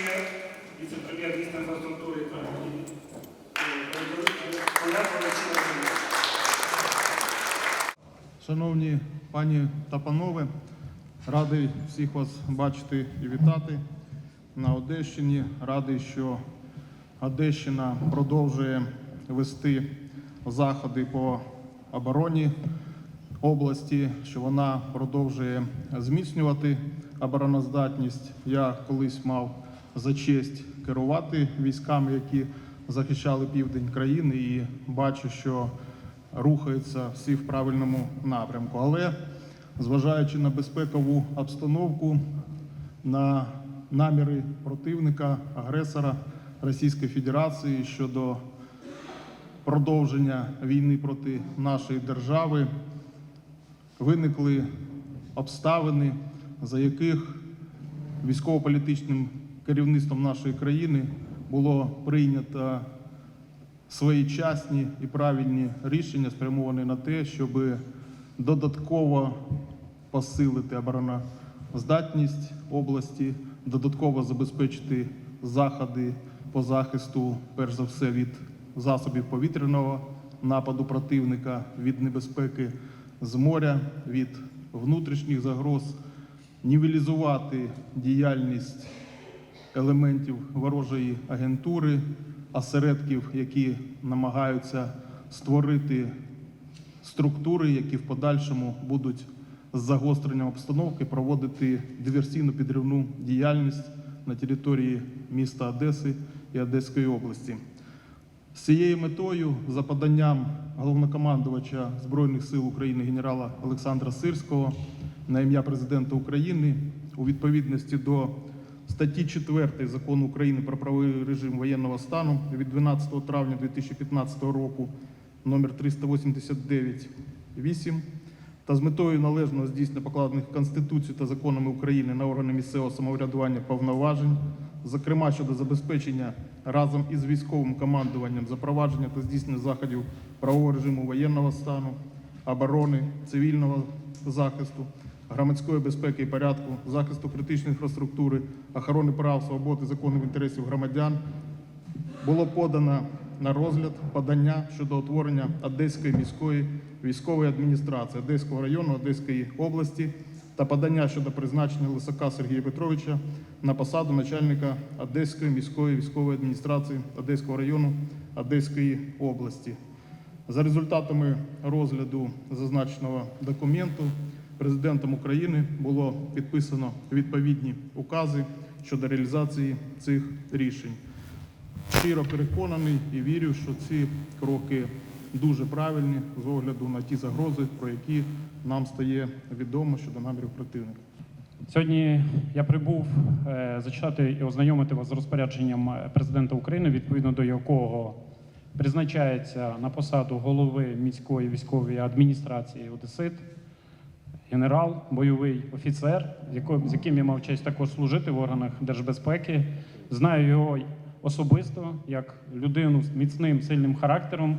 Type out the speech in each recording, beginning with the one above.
прем'єр, віце-прем'єр міністра інфраструктури Шановні пані та панове, радий всіх вас бачити і вітати на Одещині. Радий, що Одещина продовжує вести заходи по обороні області, що вона продовжує зміцнювати обороноздатність. Я колись мав за честь керувати військами, які захищали південь країни, і бачу, що рухаються всі в правильному напрямку. Але зважаючи на безпекову обстановку, на наміри противника, агресора Російської Федерації щодо продовження війни проти нашої держави, виникли обставини, за яких військово-політичним керівництвом нашої країни було прийнято своєчасні і правильні рішення, спрямовані на те, щоб додатково посилити обороноздатність області, додатково забезпечити заходи по захисту, перш за все, від засобів повітряного нападу противника, від небезпеки з моря, від внутрішніх загроз, нівелізувати діяльність елементів ворожої агентури, осередків, які намагаються створити структури, які в подальшому будуть з загостренням обстановки проводити диверсійну підривну діяльність на території міста Одеси і Одеської області. З цією метою, за поданням головнокомандувача Збройних сил України генерала Олександра Сирського на ім'я президента України у відповідності до статті 4 Закону України про правовий режим воєнного стану від 12 травня 2015 року номер 389.8 та з метою належного здійснення покладених Конституцією та законами України на органи місцевого самоврядування повноважень, зокрема щодо забезпечення разом із військовим командуванням запровадження та здійснення заходів правового режиму воєнного стану, оборони, цивільного захисту, громадської безпеки і порядку, захисту критичної інфраструктури, охорони прав, свобод і законних інтересів громадян було подано на розгляд подання щодо утворення Одеської міської військової адміністрації Одеського району Одеської області та подання щодо призначення Лисака Сергія Петровича на посаду начальника Одеської міської військової адміністрації Одеського району Одеської області. За результатами розгляду зазначеного документу президентом України було підписано відповідні укази щодо реалізації цих рішень. Щиро переконаний і вірю, що ці кроки дуже правильні з огляду на ті загрози, про які нам стає відомо щодо намірів противника. Сьогодні я прибув е, зачитати і ознайомити вас з розпорядженням е, президента України, відповідно до якого призначається на посаду голови міської військової адміністрації Одесит, генерал, бойовий офіцер, з яким, я мав честь також служити в органах держбезпеки. Знаю його особисто як людину з міцним сильним характером.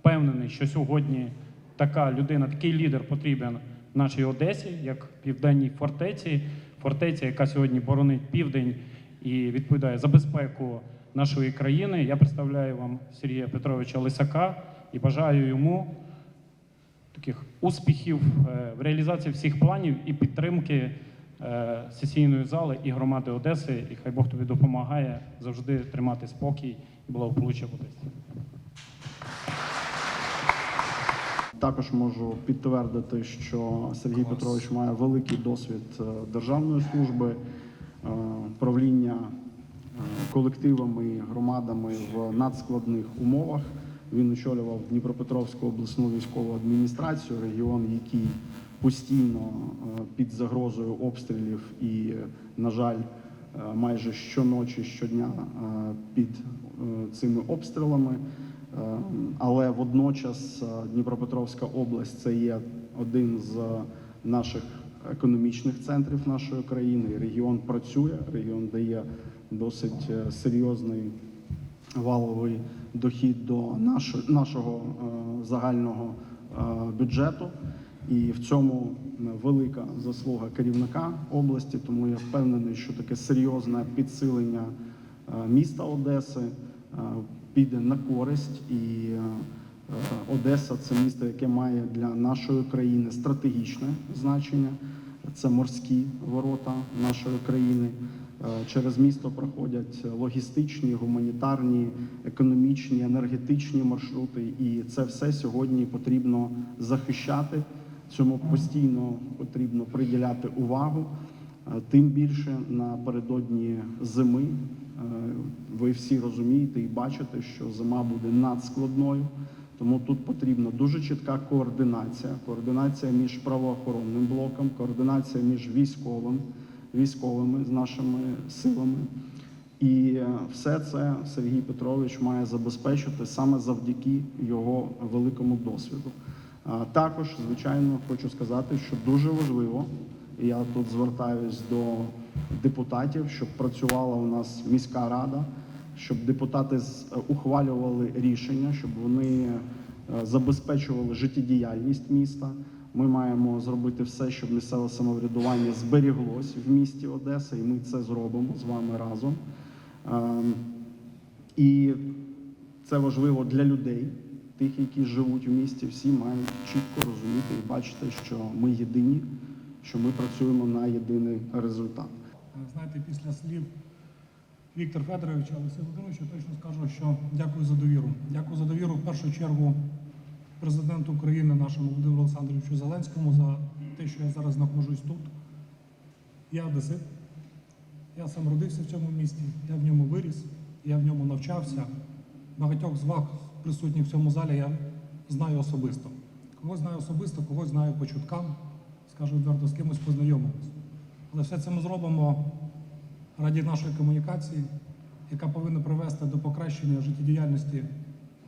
Впевнений, що сьогодні така людина, такий лідер потрібен нашій Одесі, як південній фортеці, фортеця, яка сьогодні боронить південь і відповідає за безпеку нашої країни. Я представляю вам Сергія Петровича Лисака і бажаю йому таких успіхів е, в реалізації всіх планів і підтримки е, сесійної зали і громади Одеси. І хай Бог тобі допомагає завжди тримати спокій і благополуччя в Одесі. Також можу підтвердити, що Сергій Петрович має великий досвід е, державної служби, правління колективами, і громадами в надскладних умовах. Він очолював Дніпропетровську обласну військову адміністрацію, регіон, який постійно е, під загрозою обстрілів і, на жаль, е, майже щоночі, щодня е, під е, цими обстрілами. Е, Але водночас е, Дніпропетровська область це є один з наших економічних центрів нашої країни. Регіон працює, регіон дає досить е, серйозний валовий дохід до нашого, е, загального е, бюджету. І в цьому велика заслуга керівника області. Тому я впевнений, що таке серйозне підсилення е, міста Одеси е, піде на користь і е, Одеса це місто, яке має для нашої країни стратегічне значення. Це морські ворота нашої країни. Е, Через місто проходять логістичні, гуманітарні, економічні, енергетичні маршрути, і це все сьогодні потрібно захищати. Цьому постійно потрібно приділяти увагу. Е, Тим більше напередодні зими е, ви всі розумієте і бачите, що зима буде надскладною. Тому тут потрібна дуже чітка координація, координація між правоохоронним блоком, координація між військовим, військовими з нашими силами. І е, все це Сергій Петрович має забезпечити саме завдяки його великому досвіду. Також, звичайно, хочу сказати, що дуже важливо, і я тут звертаюсь до депутатів, щоб працювала у нас міська рада, щоб депутати ухвалювали рішення, щоб вони е, забезпечували життєдіяльність міста. Ми маємо зробити все, щоб місцеве самоврядування зберіглось в місті Одеса, і ми це зробимо з вами разом. Ем, І це важливо для людей, тих, які живуть у місті. Всі мають чітко розуміти і бачити, що ми єдині, що ми працюємо на єдиний результат. Знаєте, після слів Віктора Федоровича, Олексія Володимировича точно скажу, що дякую за довіру. Дякую за довіру в першу чергу президенту України, нашому Володимиру Олександровичу Зеленському, за те, що я зараз знаходжусь тут. Я одесит. Я сам родився в цьому місті, я в ньому виріс, я в ньому навчався. Багатьох з вас присутніх в цьому залі я знаю особисто. Когось знаю особисто, когось знаю по чуткам, скажу відверто, з кимось познайомимось. Але все це ми зробимо раді нашої комунікації, яка повинна привести до покращення життєдіяльності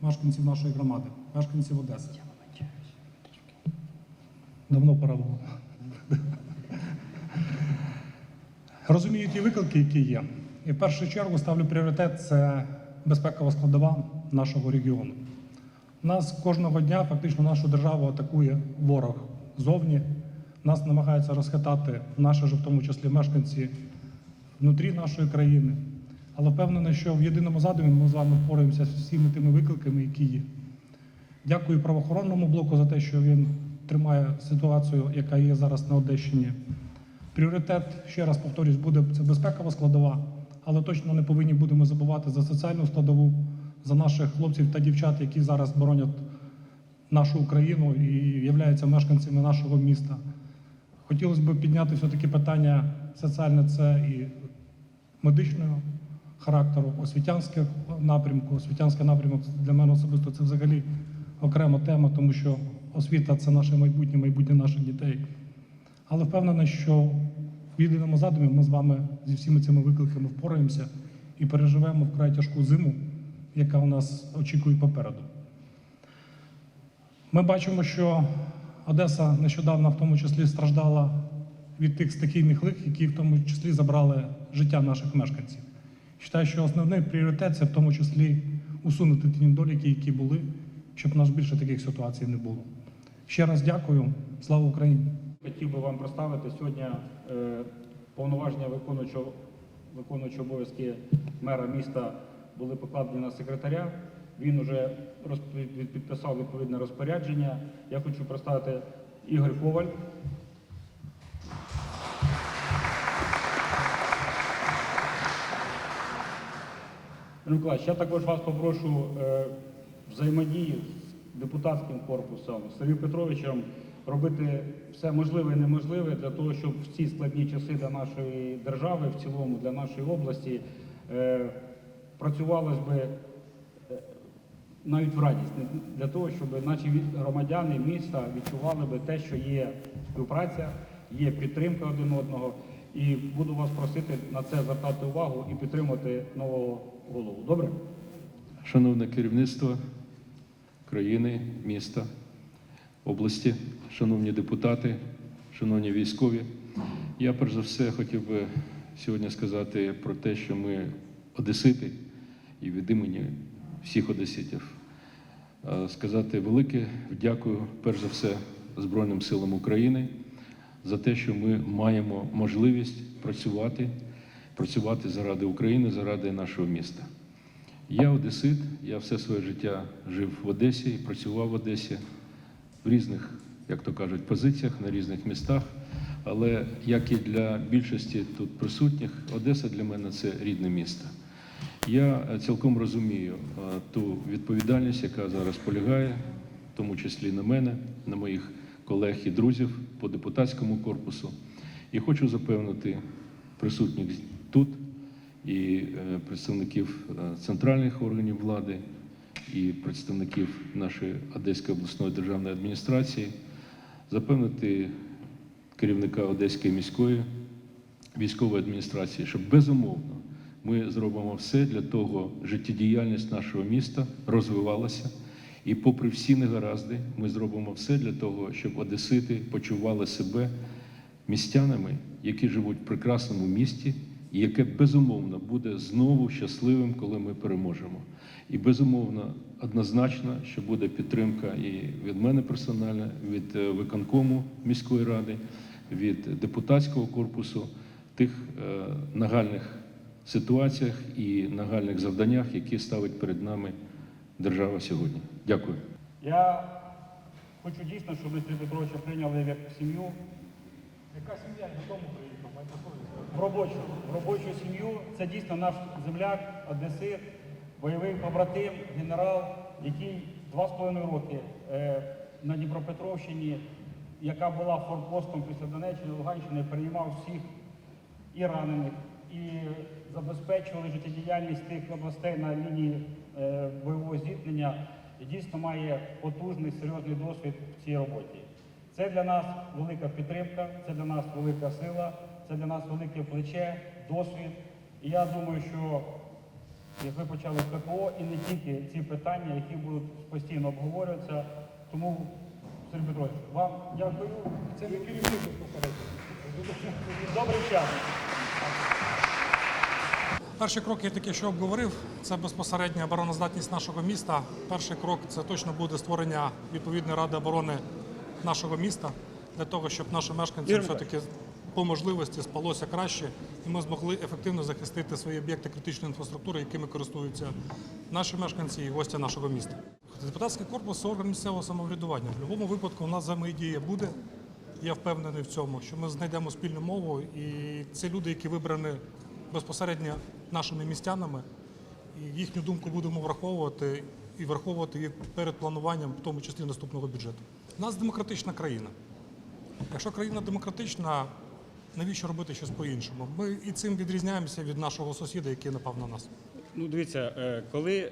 мешканців нашої громади, мешканців Одеси. Давно пора було. Розумію ті виклики, які є. І в першу чергу ставлю пріоритет це безпекова складова нашого регіону. Нас кожного дня фактично нашу державу атакує ворог зовні. Нас намагаються розхитати наші ж в тому числі мешканці внутрі нашої країни. Але впевнений, що в єдиному задумі ми з вами впораємося з всіми тими викликами, які є. Дякую правоохоронному блоку за те, що він тримає ситуацію, яка є зараз на Одещині. Пріоритет, ще раз повторюсь, буде це безпекова складова, але точно не повинні будемо забувати за соціальну складову, за наших хлопців та дівчат, які зараз боронять нашу Україну і являються мешканцями нашого міста. Хотілося б підняти все-таки питання соціальне це і медичного характеру, освітянського напрямку. Освітянський напрямок для мене особисто це взагалі окрема тема, тому що освіта це наше майбутнє, майбутнє наших дітей. Але впевнений, що в єдиному задумі ми з вами зі всіми цими викликами впораємося і переживемо вкрай тяжку зиму, яка у нас очікує попереду. Ми бачимо, що Одеса нещодавно в тому числі страждала від тих стихійних лих, які в тому числі забрали життя наших мешканців. Вважаю, що основний пріоритет це в тому числі усунути ті недоліки, які були, щоб у нас більше таких ситуацій не було. Ще раз дякую. Слава Україні! Хотів би вам представити сьогодні е, повноваження виконуючого, виконуючого обов'язки мера міста були покладені на секретаря. Він вже підписав відповідне розпорядження. Я хочу представити Ігор Коваль. Миколаївич, я також вас попрошу е, взаємодії з депутатським корпусом, з Сергієм Петровичем робити все можливе і неможливе для того, щоб в ці складні часи для нашої держави, в цілому для нашої області, е, працювалось би е, навіть в радість для того, щоб наші громадяни міста відчували би те, що є співпраця, є підтримка один одного. І буду вас просити на це звертати увагу і підтримати нового голову. Добре? Шановне керівництво країни, міста, області, шановні депутати, шановні військові, я перш за все хотів би сьогодні сказати про те, що ми одесити і від імені всіх одеситів. Сказати велике дякую, перш за все, Збройним силам України за те, що ми маємо можливість працювати, працювати заради України, заради нашого міста. Я одесит, я все своє життя жив в Одесі і працював в Одесі в різних, як то кажуть, позиціях на різних містах. Але як і для більшості тут присутніх, Одеса для мене це рідне місто. Я е, цілком розумію е, ту відповідальність, яка зараз полягає, в тому числі на мене, на моїх колег і друзів по депутатському корпусу. І хочу запевнити присутніх тут і е, представників е, центральних органів влади, і представників нашої Одеської обласної державної адміністрації, запевнити керівника Одеської міської військової адміністрації, що безумовно ми зробимо все для того, життєдіяльність нашого міста розвивалася. І попри всі негаразди, ми зробимо все для того, щоб одесити почували себе містянами, які живуть в прекрасному місті, яке безумовно буде знову щасливим, коли ми переможемо. І безумовно, однозначно, що буде підтримка і від мене персонально, від е, виконкому міської ради, від депутатського корпусу тих е, нагальних ситуаціях і нагальних завданнях, які ставить перед нами держава сьогодні. Дякую. Я хочу дійсно, щоб ми Петровича прийняли як сім'ю. Яка сім'я додому приїхав? В робочу, в робочу сім'ю. Це дійсно наш земляк, одесит, бойовий побратим, генерал, який два з половиною роки е, на Дніпропетровщині, яка була форпостом після Донеччини, Луганщини, приймав всіх і ранених, і забезпечували життєдіяльність тих областей на лінії е, бойового зіткнення. І дійсно має потужний, серйозний досвід в цій роботі. Це для нас велика підтримка, це для нас велика сила, це для нас велике плече, досвід. І я думаю, що як ви почали з ППО, і не тільки ці питання, які будуть постійно обговорюватися. Тому, Сергій Петрович, вам дякую. Це не керівник. Добрий час. Перший крок я тільки що обговорив. Це безпосередня обороноздатність нашого міста. Перший крок це точно буде створення відповідної ради оборони нашого міста для того, щоб нашим мешканцям все-таки по можливості спалося краще, і ми змогли ефективно захистити свої об'єкти критичної інфраструктури, якими користуються наші мешканці і гості нашого міста. Депутатський корпус орган місцевого самоврядування. В будь-якому випадку у нас взаємодія буде. Я впевнений в цьому, що ми знайдемо спільну мову, і це люди, які вибрані безпосередньо нашими містянами, і їхню думку будемо враховувати і враховувати їх перед плануванням, в тому числі наступного бюджету. У нас демократична країна. Якщо країна демократична, навіщо робити щось по-іншому? Ми і цим відрізняємося від нашого сусіда, який напав на нас. Ну, дивіться, е, коли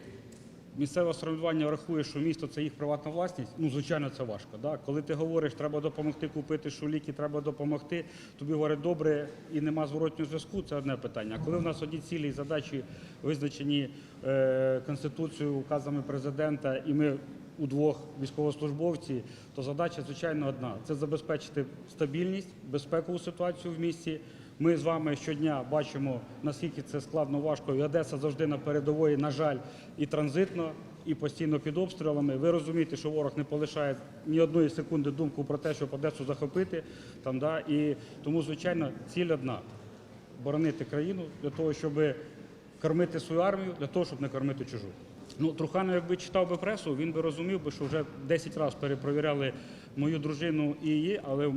місцеве самоврядування рахує, що місто це їх приватна власність, ну звичайно, це важко. Да? Коли ти говориш, треба допомогти купити шуліки, треба допомогти, тобі говорять добре і нема зворотнього зв'язку, це одне питання. А коли в нас одні цілі і задачі визначені е, конституцією, указами президента, і ми удвох військовослужбовці, то задача, звичайно, одна це забезпечити стабільність, безпекову ситуацію в місті. Ми з вами щодня бачимо, наскільки це складно, важко. І Одеса завжди на передової, на жаль, і транзитно, і постійно під обстрілами. Ви розумієте, що ворог не полишає ні одної секунди думку про те, щоб Одесу захопити. Там, да? І тому, звичайно, ціль одна боронити країну для того, щоб кормити свою армію, для того, щоб не кормити чужу. Ну, Труханов, якби читав би пресу, він би розумів би, що вже 10 разів перепровіряли мою дружину і її, але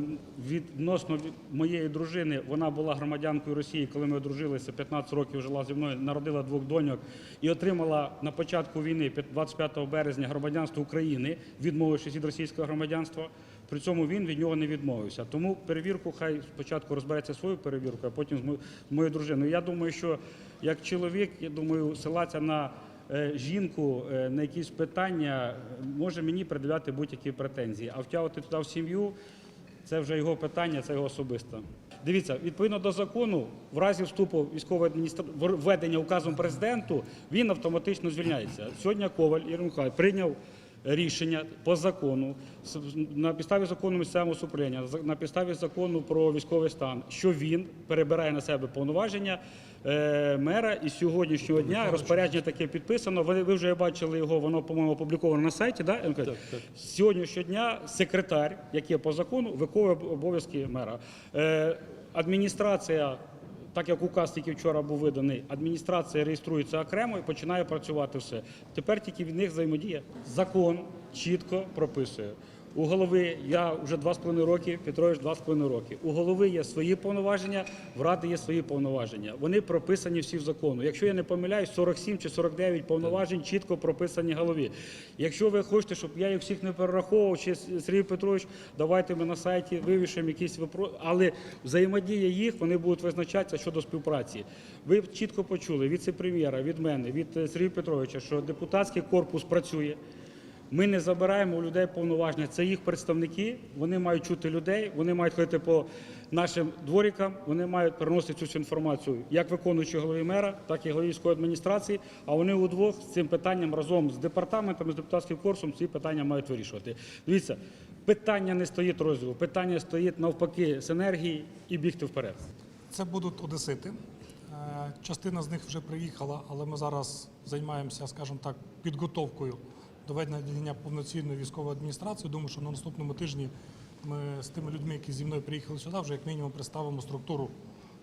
відносно моєї дружини вона була громадянкою Росії, коли ми одружилися, 15 років жила зі мною, народила двох доньок і отримала на початку війни, 25 березня, громадянство України, відмовившись від російського громадянства. При цьому він від нього не відмовився. Тому перевірку хай спочатку розбереться свою перевірку, а потім з мо- з моєю дружиною. Я думаю, що як чоловік, я думаю, силатися на жінку е, на якісь питання е, може мені пред'являти будь-які претензії. А втягувати туди в сім'ю це вже його питання, це його особисто. Дивіться, відповідно до закону, в разі вступу військової адміністрації введення указом президенту, він автоматично звільняється. Сьогодні Коваль Ірмухай прийняв рішення по закону на підставі закону місцевого суправління, на підставі закону про військовий стан, що він перебирає на себе повноваження е, мера і з сьогоднішнього дня розпорядження таке підписано. Ви, ви вже бачили його, воно, по-моєму, опубліковано на сайті. Да? Ігор Михайлович? З сьогоднішнього дня секретар, який по закону, виконує обов'язки мера. Е, адміністрація так як указ який вчора був виданий, адміністрація реєструється окремо і починає працювати все. Тепер тільки від них взаємодія. Закон чітко прописує. У голови я вже два з половиною роки, Петрович два з половиною роки. У голови є свої повноваження, в ради є свої повноваження. Вони прописані всі в закону. Якщо я не помиляюсь, 47 чи 49 повноважень чітко прописані голові. Якщо ви хочете, щоб я їх всіх не перераховував, чи Сергій Петрович, давайте ми на сайті вивішимо якісь випро... але взаємодія їх вони будуть визначатися щодо співпраці. Ви чітко почули віце-прем'єра, від мене, від е, Сергія Петровича, що депутатський корпус працює. Ми не забираємо у людей повноваження. Це їх представники. Вони мають чути людей, вони мають ходити по нашим дворікам, вони мають переносити цю інформацію як виконуючи голові мера, так і голові військової адміністрації. А вони удвох з цим питанням разом з департаментом, з депутатським корпусом ці питання мають вирішувати. Дивіться, питання не стоїть розділу, питання стоїть навпаки синергії і бігти вперед. Це будуть одесити. Е, Частина з них вже приїхала, але ми зараз займаємося, скажімо так, підготовкою до ведення повноцінної військової адміністрації. Думаю, що на наступному тижні ми з тими людьми, які зі мною приїхали сюди, вже як мінімум представимо структуру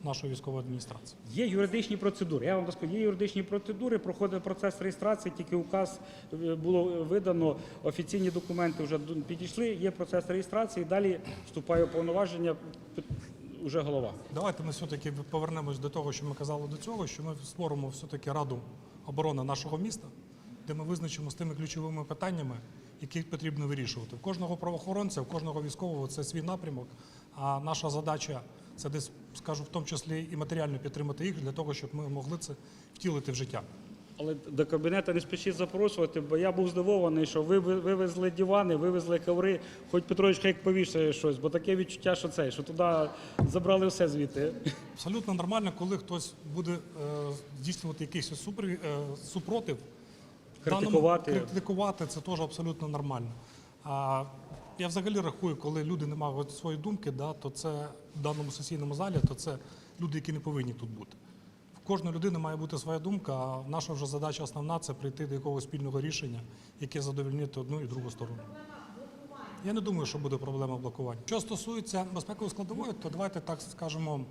нашої військової адміністрації. Є юридичні процедури. Я вам розкажу, є юридичні процедури, проходить процес реєстрації, тільки указ е, було видано, офіційні документи вже підійшли, є процес реєстрації, далі вступає повноваження уже голова. Давайте ми все-таки повернемось до того, що ми казали до цього, що ми створимо все-таки раду оборони нашого міста, де ми визначимо з тими ключовими питаннями, які потрібно вирішувати. В кожного правоохоронця, в кожного військового це свій напрямок. А наша задача це десь, скажу, в тому числі і матеріально підтримати їх для того, щоб ми могли це втілити в життя. Але до кабінету не спішіть запрошувати, бо я був здивований, що ви ви- вивезли дивани, вивезли коври, хоч Петрович хай повішає щось, бо таке відчуття, що це, що туди забрали все звідти. Абсолютно нормально, коли хтось буде е, здійснювати якийсь супер, е, супротив. Критикувати. Даному, критикувати це теж абсолютно нормально. А я взагалі рахую, коли люди не мають своєї думки, да, то це в даному сесійному залі, то це люди, які не повинні тут бути. В кожної людини має бути своя думка, а наша вже задача основна це прийти до якогось спільного рішення, яке задовольнить одну і другу сторону. Я не думаю, що буде проблема блокування. Що стосується безпекової складової, то давайте так скажемо,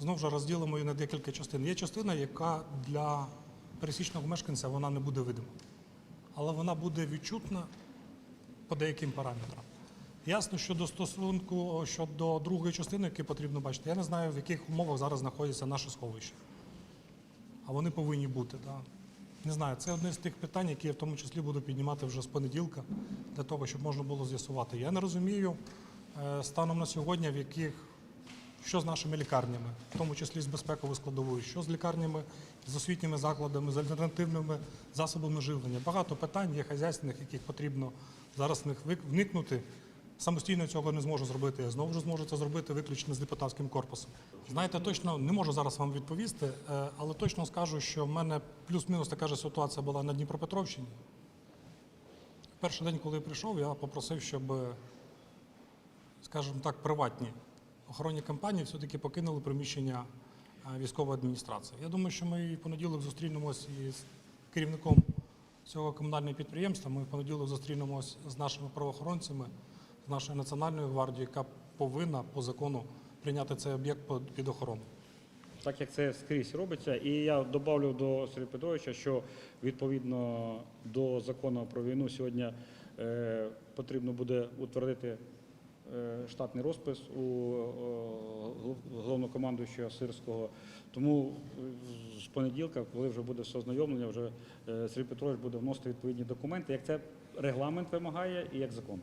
знову ж розділимо її на декілька частин. Є частина, яка для пересічного мешканця вона не буде видима, але вона буде відчутна по деяким параметрам. Ясно, що до стосунку щодо другої частини, яку потрібно бачити, я не знаю, в яких умовах зараз знаходяться наші сховища. А вони повинні бути. Да. Не знаю, це одне з тих питань, які я в тому числі буду піднімати вже з понеділка, для того, щоб можна було з'ясувати. Я не розумію е, станом на сьогодні, в яких що з нашими лікарнями, в тому числі з безпековою складовою, що з лікарнями, з освітніми закладами, з альтернативними засобами живлення. Багато питань є хазяйственних, яких потрібно зараз в них вникнути. Самостійно цього не зможу зробити. Я знову ж зможу це зробити виключно з депутатським корпусом. Знаєте, точно не можу зараз вам відповісти, е, але точно скажу, що в мене плюс-мінус така ж ситуація була на Дніпропетровщині. Перший день, коли я прийшов, я попросив, щоб, скажімо так, приватні охоронні компанії все-таки покинули приміщення е, військової адміністрації. Я думаю, що ми в понеділок зустрінемось із керівником цього комунального підприємства. Ми в понеділок зустрінемось з нашими правоохоронцями, з нашою національною гвардією, яка повинна по закону прийняти цей об'єкт під- охорону. Так як це скрізь робиться, і я добавлю до Сергія Петровича, що відповідно до закону про війну сьогодні е, потрібно буде утвердити штатний розпис у е, головнокомандуючого Сирського. Тому е, з понеділка, коли вже буде все ознайомлення, вже е, Сергій Петрович буде вносити відповідні документи, як це регламент вимагає і як закон.